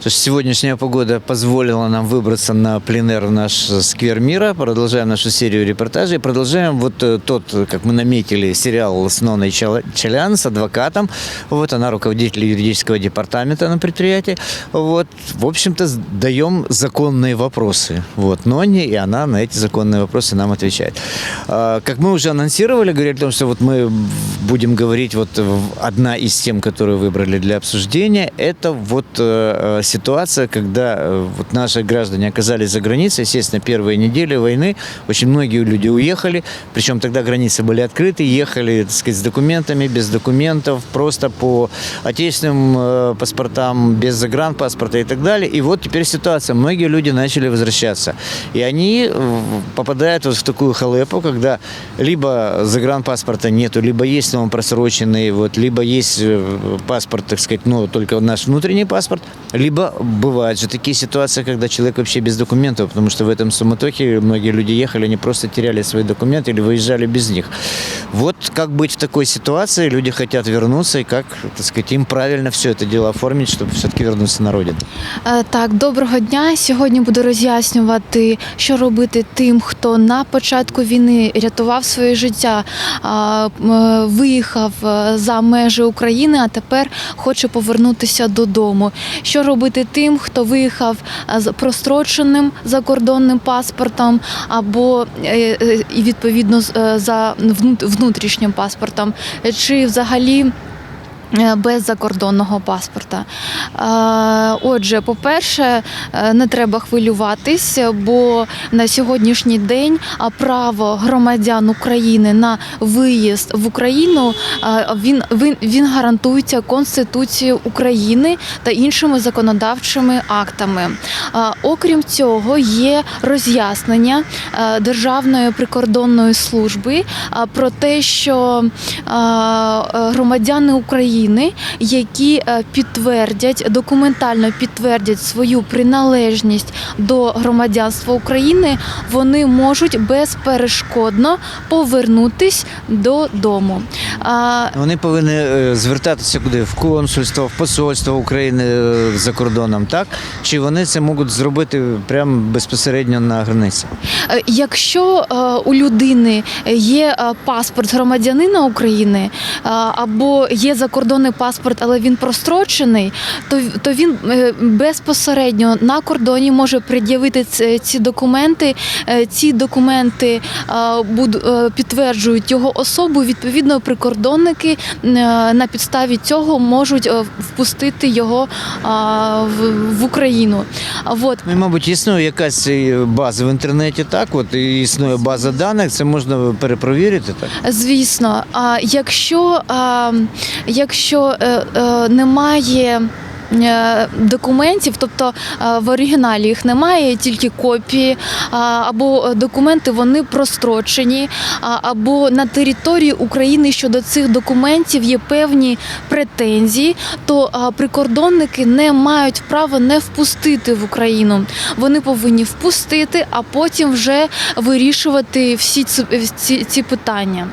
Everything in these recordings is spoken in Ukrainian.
То есть сегодняшняя погода позволила нам выбраться на пленэр в наш сквер мира. Продолжаем нашу серию репортажей. Продолжаем вот э, тот, как мы наметили, сериал с Ноной Челян, с адвокатом. Вот она руководитель юридического департамента на предприятии. Вот, в общем-то, даем законные вопросы. Вот, Ноне, и она на эти законные вопросы нам отвечает. А, Как мы уже анонсировали, говорили о том, что вот мы будем говорить, вот одна из тем, которую выбрали для обсуждения, это вот э, э, ситуация, когда э, вот наши граждане оказались за границей, естественно, первые недели войны, очень многие люди уехали, причем тогда границы были открыты, ехали, так сказать, с документами, без документов, просто по отечественным э, паспортам, без загранпаспорта и так далее. И вот теперь ситуация, многие люди начали возвращаться. И они э, попадают вот в такую халепу, когда либо загранпаспорта нету, либо есть, но он просроченный, вот, либо есть паспорт, так сказать, ну, только наш внутренний паспорт, либо бывают же такие ситуации, когда человек вообще без документов, потому что в этом суматохе многие люди ехали, они просто теряли свои документы или выезжали без них. Вот как быть в такой ситуации, люди хотят вернуться, и как, так сказать, им правильно все это дело оформить, чтобы все-таки вернуться на родину. Е, Так, доброго дня. Сьогодні буду роз'яснювати, що робити тим, хто на початку війни рятував своє життя, а, м, е, виїхав е, за межі України, а тепер хоче повернутися додому. Що робити Тим, хто виїхав е, з простроченим закордонним паспортом, або е, е, і відповідно за внутрішнім паспортом, чи взагалі. Е, Без закордонного паспорта. Е, Отже, по-перше, е, не треба хвилюватись, бо на сьогоднішній день право громадян України на виїзд в Україну він, він, він гарантується Конституцією України та іншими законодавчими актами. Окрім цього, є роз'яснення Державної прикордонної служби про те, що громадяни України, які е, підтвердять документально підтвердять свою приналежність до громадянства України, вони можуть безперешкодно повернутись додому. А, Вони повинні е, звертатися куди? В консульство, в посольство України е, за кордоном, так? Чи вони це можуть зробити прямо безпосередньо на границі? Якщо у людини є паспорт громадянина України або є закордонний паспорт, але він прострочений, то, то він е, безпосередньо на кордоні може пред'явити ці документи. Е, Ці документи е, буд- е, підтверджують його особу. Відповідно, прикордонники на підставі цього можуть впустити його в, Україну. А Вот. Ну, мабуть, існує якась база в інтернеті, так? От існує база даних, це можна перепровірити, так? Звісно, а якщо, а, якщо е, е, немає. е, Документів, тобто в оригіналі їх немає, тільки копії, або документи вони прострочені, або на території України щодо цих документів є певні претензії, то прикордонники не мають права не впустити в Україну. Вони повинні впустити, а потім вже вирішувати всі ці, ці, ці питання.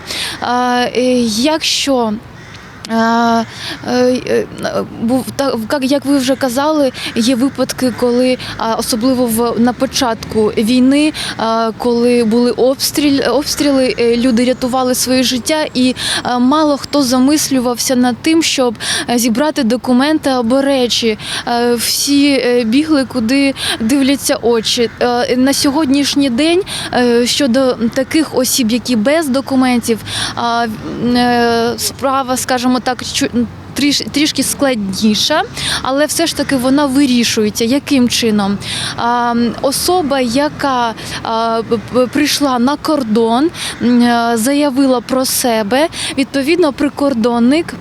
Якщо був так, як- як ви вже казали, є випадки, коли особливо в на початку війни, коли були обстріл, обстріли, е, люди рятували своє життя, і мало хто замислювався над тим, щоб е, зібрати документи або речі. Е, Всі е, бігли, куди дивляться очі. Е, На сьогоднішній день е, щодо таких осіб, які без документів, е, справа, скажімо так, чу- тріш, трішки складніша, але все ж таки вона вирішується. Яким чином? А, особа, яка а, прийшла на кордон, заявила про себе, відповідно, прикордонник.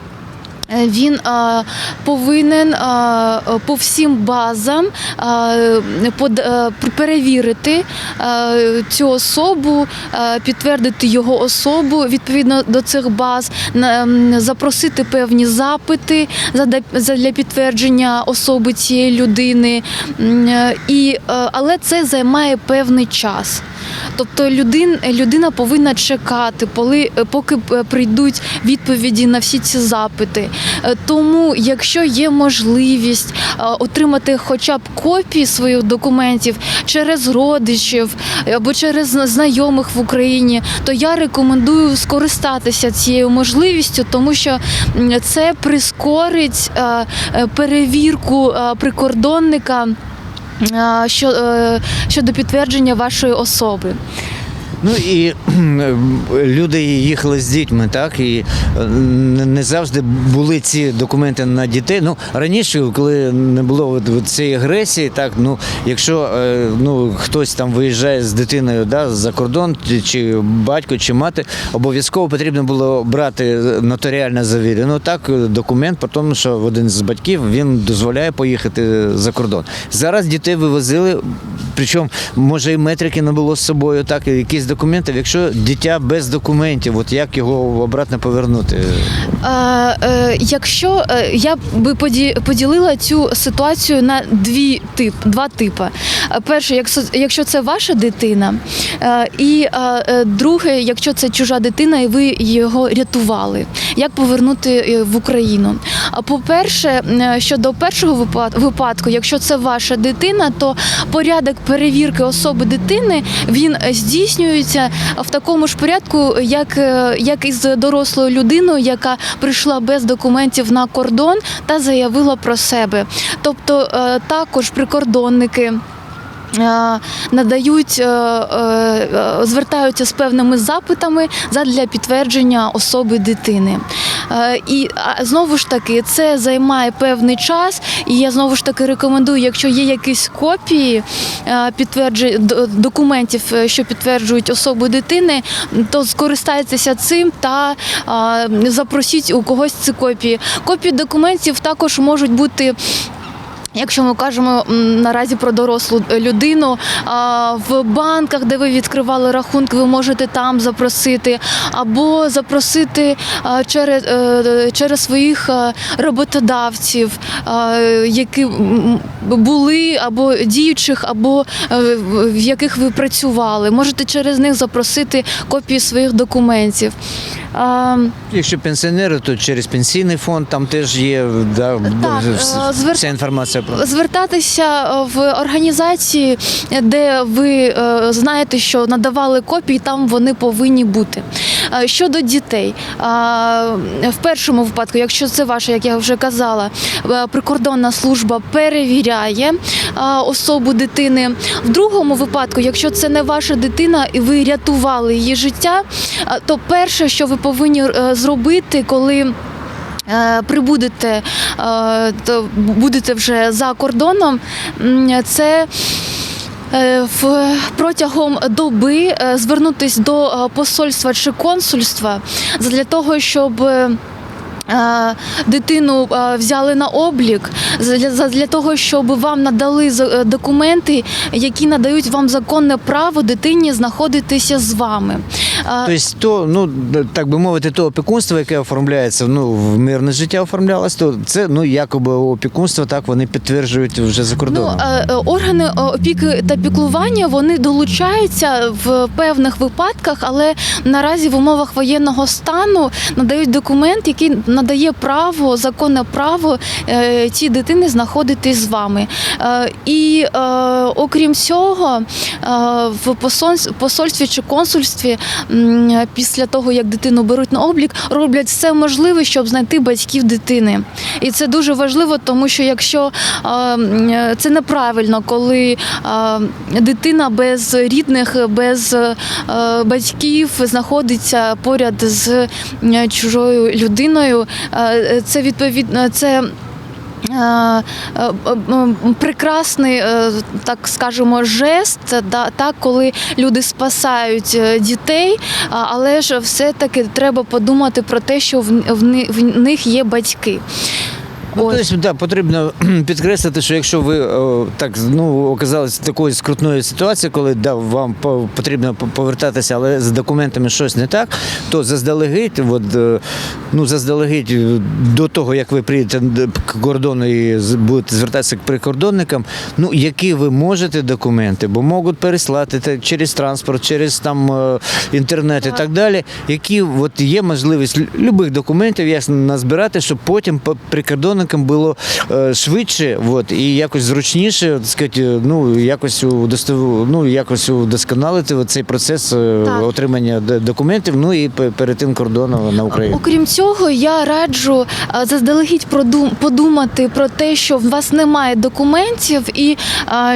Е, Він е, повинен е, по всім базам е, под- е, перевірити е, цю особу, е, підтвердити його особу відповідно до цих баз, на- запросити певні запити зада- задля підтвердження особи цієї людини. І, е, але це займає певний час. Тобто людин, людина повинна чекати, поли, поки е, прийдуть відповіді на всі ці запити. Е, Тому, якщо є можливість е, отримати хоча б копії своїх документів через родичів або через знайомих в Україні, то я рекомендую скористатися цією можливістю, тому що це прискорить е, е, перевірку е, прикордонника. Е, е, щодо підтвердження вашої особи. Ну і люди їхали з дітьми, так і е, не завжди були ці документи на дітей. Ну раніше, коли не було цієї агресії, так ну якщо е, ну хтось там виїжджає з дитиною да, за кордон, чи батько, чи мати, обов'язково потрібно було брати нотаріально завірену так документ про те, що один з батьків він дозволяє поїхати за кордон. Зараз дітей вивозили, причому може і метрики не було з собою, так і якісь документи. Якщо дитя без документів, от як його обратно повернути? Е, е, якщо е, я би поді- поділила цю ситуацію на дві тип, два типи. Перше, якщо, якщо це ваша дитина, е, і е, е, друге, якщо це чужа дитина, і ви його рятували, як повернути е, в Україну? А по-перше, е, щодо першого випад- випадку, якщо це ваша дитина, то порядок перевірки особи дитини він е, здійснюється в такому ж порядку, як, е, як із дорослою людиною, яка прийшла без документів на кордон та заявила про себе. Тобто е, також прикордонники. Е, Надають, е, е, звертаються з певними запитами задля підтвердження особи дитини. І знову ж таки це займає певний час, і я знову ж таки рекомендую, якщо є якісь копії документів, що підтверджують особу дитини, то скористайтеся цим та запросіть у когось ці копії. Копії документів також можуть бути. Якщо ми кажемо наразі про дорослу е, людину, в банках, де ви відкривали рахунки, ви можете там запросити, або запросити через, е, через своїх е, роботодавців, які були або діючих, або е, в яких ви працювали. Можете через них запросити копії своїх документів. А, Якщо пенсіонери, то через пенсійний фонд там теж є да, Так, е, звер- вся інформація про. звертатися е, в організації, де ви е, знаєте, що надавали копії, там вони повинні бути. Е, Щодо дітей, е, в першому випадку, якщо це ваше, як я вже казала, е, прикордонна служба перевіряє е, особу дитини. В другому випадку, якщо це не ваша дитина і ви рятували її життя, е, то перше, що ви повинні е, зробити, коли е, прибудете, е, то будете вже за кордоном, це. В протягом доби звернутися до посольства чи консульства для того, щоб дитину е, взяли на облік, для, для того, щоб вам надали е, документи, які надають вам законне право дитині знаходитися з вами. Е, Тобто, то, ну так би мовити, то опікунство, яке оформляється, ну в мирне життя оформлялось, то це ну якоби опікунство, так вони підтверджують вже за Ну, кордоном. е, е, органи е, опіки та піклування вони долучаються в певних випадках, але наразі в умовах воєнного стану надають документ, який надає право, законне право е, цій дитини знаходитись з вами. Е, І е, окрім цього, в посольс- посольстві чи консульстві після того, як дитину беруть на облік, роблять все можливе, щоб знайти батьків дитини. І це дуже важливо, тому що якщо це неправильно, коли дитина без рідних, без батьків знаходиться поряд з чужою людиною, е, це відповідно це. е, е, е, Прекрасний, так скажемо, жест, так, коли люди спасають дітей, але ж все-таки треба подумати про те, що в них є батьки. Ну, тобто, да, потрібно підкреслити, що якщо ви е, так ну оказалися в такої скрутної ситуації, коли да, вам потрібно повертатися, але з документами щось не так, то заздалегідь, от, е, ну заздалегідь е, до того, як ви приїдете к кордону і будете звертатися к прикордонникам, ну які ви можете документи, бо можуть переслати через транспорт, через там інтернет і так далі. Які от є можливість лю- любих документів ясно назбирати, щоб потім по прикордонникам було е, швидше, от, і якось зручніше, так сказати, ну якось удостов... ну, якось удосконалити цей процес е, Так. отримання документів, ну і пе- перетин кордону на Україну. Окрім цього, я раджу заздалегідь продум- подумати про те, що у вас немає документів, і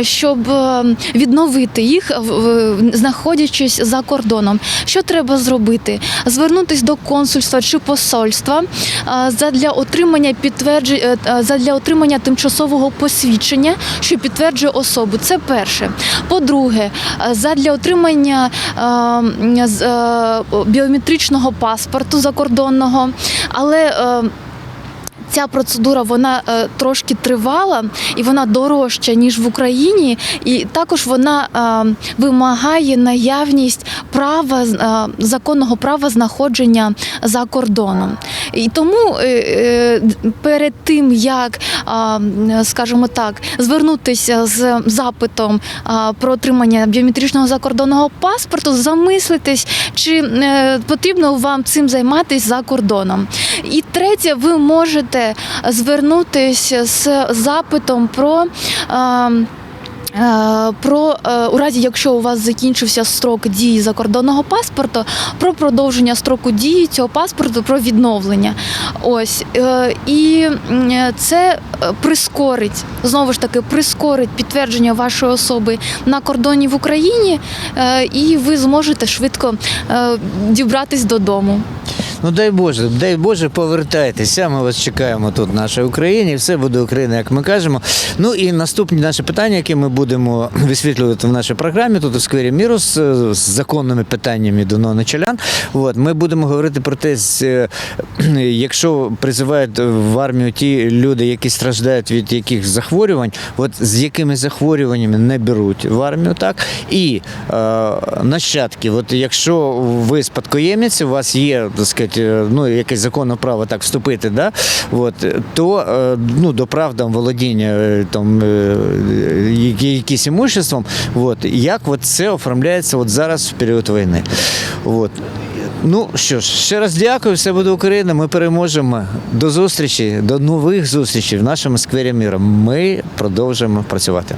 щоб е, відновити їх, в- в- знаходячись за кордоном. Що треба зробити? Звернутись до консульства чи посольства а, задля отримання підтверджень задля отримання тимчасового посвідчення, що підтверджує особу. Це перше. По-друге, а, задля отримання е, біометричного паспорту закордонного, але е, Ця процедура вона е, трошки тривала і вона дорожча ніж в Україні, і також вона е, вимагає наявність права е, законного права знаходження за кордоном. І тому перед тим як, скажімо так, звернутися з запитом про отримання біометричного закордонного паспорту, замислитись, чи потрібно вам цим займатися за кордоном. І третє, ви можете звернутися з запитом про. е, Про е, у разі, якщо у вас закінчився строк дії закордонного паспорту, про продовження строку дії цього паспорту, про відновлення. Ось е, і це прискорить знову ж таки прискорить підтвердження вашої особи на кордоні в Україні, і ви зможете швидко дібратись додому. Ну дай Боже, дай Боже, повертайтеся. Ми вас чекаємо тут в нашій Україні. Все буде Україна, як ми кажемо. Ну і наступні наші питання, які ми будемо висвітлювати в нашій програмі, тут у сквері Міру з, законними питаннями до Ноночалян. От ми будемо говорити про те, е, якщо призивають в армію ті люди, які страждають від яких захворювань, от з якими захворюваннями не беруть в армію, так і е, нащадки. От якщо ви спадкоємець, у вас є так сказати, е, ну якесь законне право так вступити, да, от, то е, ну до прав там володіння е, там які- якимось імуществом, от, як от це оформляється от зараз в період війни. От. Ну що ж, ще раз дякую, все буде Україна. Ми переможемо. До зустрічі, до нових зустрічей в нашому сквері міра. Ми продовжуємо працювати.